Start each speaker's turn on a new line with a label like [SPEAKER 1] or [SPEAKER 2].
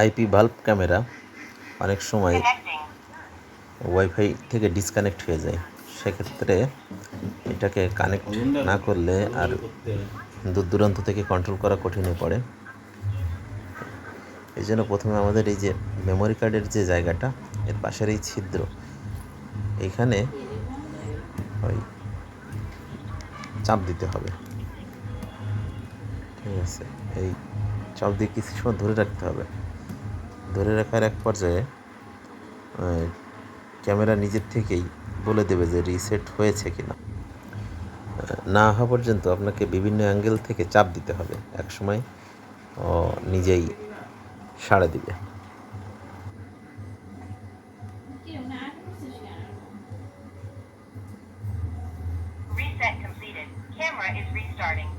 [SPEAKER 1] IP bulb camera অনেক সময় wifi থেকে ডিসকানেক্ট হয়ে যায়। সেক্ষেত্রে এটাকে কানেক্ট না করলে আর দূর দূরান্ত থেকে কন্ট্রোল করা কঠিন হয়ে পড়ে। এই জন্য প্রথমে আমাদের এই যে মেমোরি কার্ডের যে জায়গাটা, এর পাশের এই ছিদ্র, এখানে ওই চাপ দিতে হবে। ঠিক আছে? এই চাপ দিয়ে কিছু সময় ধরে রাখতে হবে। ধরে রাখার এক পর্যায়ে ক্যামেরা নিজের থেকেই বলে দেবে যে রিসেট হয়েছে কি না না হওয়া পর্যন্ত আপনাকে বিভিন্ন অ্যাঙ্গেল থেকে চাপ দিতে হবে। এক সময় নিজেই সাড়ে দিবে। Camera is restarting.